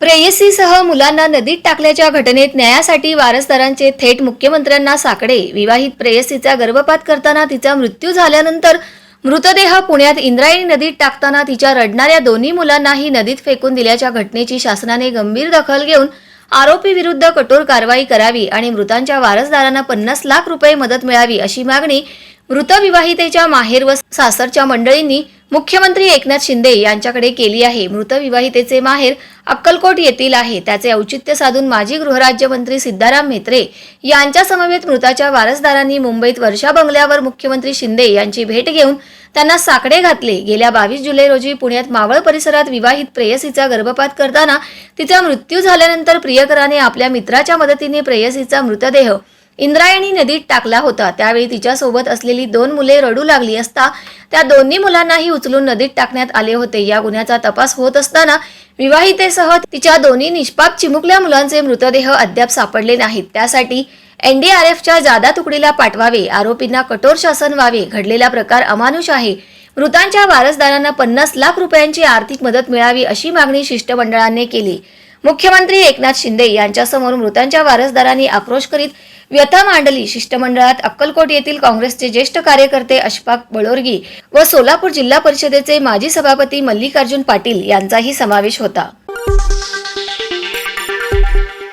प्रेयसीसह मुलांना नदीत टाकल्याच्या घटनेत न्यायासाठी वारसदारांचे थेट मुख्यमंत्र्यांना साकडे. विवाहित प्रेयसीचा गर्भपात करताना तिचा मृत्यू झाल्यानंतर मृतदेह पुण्यात इंद्रायणी नदीत टाकताना तिच्या रडणाऱ्या दोन्ही मुलांनाही नदीत फेकून दिल्याच्या घटनेची शासनाने गंभीर दखल घेऊन आरोपी विरुद्ध कठोर कारवाई करावी आणि मृतांच्या वारसदारांना पन्नास लाख रुपये मदत मिळावी अशी मागणी मृत विवाहितेच्या माहेर व सासरच्या मंडळींनी मुख्यमंत्री एकनाथ शिंदे यांच्याकडे केली आहे. मृत विवाहितेचे माहेर अक्कलकोट येथील आहे. त्याचे औचित्य साधून माजी गृहराज्यमंत्री सिद्धाराम म्हेत्रे यांच्या समवेत मृताच्या वारसदारांनी मुंबईत वर्षा बंगल्यावर मुख्यमंत्री शिंदे यांची भेट घेऊन त्यांना साकडे घातले. गेल्या बावीस जुलै रोजी पुण्यात मावळ परिसरात विवाहित प्रेयसीचा गर्भपात करताना तिचा मृत्यू झाल्यानंतर प्रियकराने आपल्या मित्राच्या मदतीने प्रेयसीचा मृतदेह इंद्रायणी नदीत टाकला होता. त्यावेळी तिच्यासोबत असलेली दोन मुले रडू लागली असता त्या दोन्ही मुलांनाही उचलून नदीत टाकण्यात आले होते. या गुन्ह्याचा तपास होत असताना विवाहितेसह तिच्या दोन्ही निष्पाप चिमुकल्या मुलांचे मृतदेह अद्याप सापडले नाहीत. त्यासाठी एनडीआरएफच्या जादा तुकडीला पाठवावे आरोपींना कठोर शासन व्हावे घडलेला प्रकार अमानुष आहे. मृतांच्या वारसदारांना पन्नास लाख रुपयांची आर्थिक मदत मिळावी अशी मागणी शिष्टमंडळाने केली. मुख्यमंत्री एकनाथ शिंदे यांच्यासमोर मृतांच्या वारसदारांनी आक्रोश करीत व्यथा मांडली. शिष्टमंडळात अक्कलकोट येथील काँग्रेसचे ज्येष्ठ कार्यकर्ते अशफाक बळोरगी व सोलापूर जिल्हा परिषदेचे माजी सभापती मल्लिकार्जुन पाटील यांचाही समावेश होता.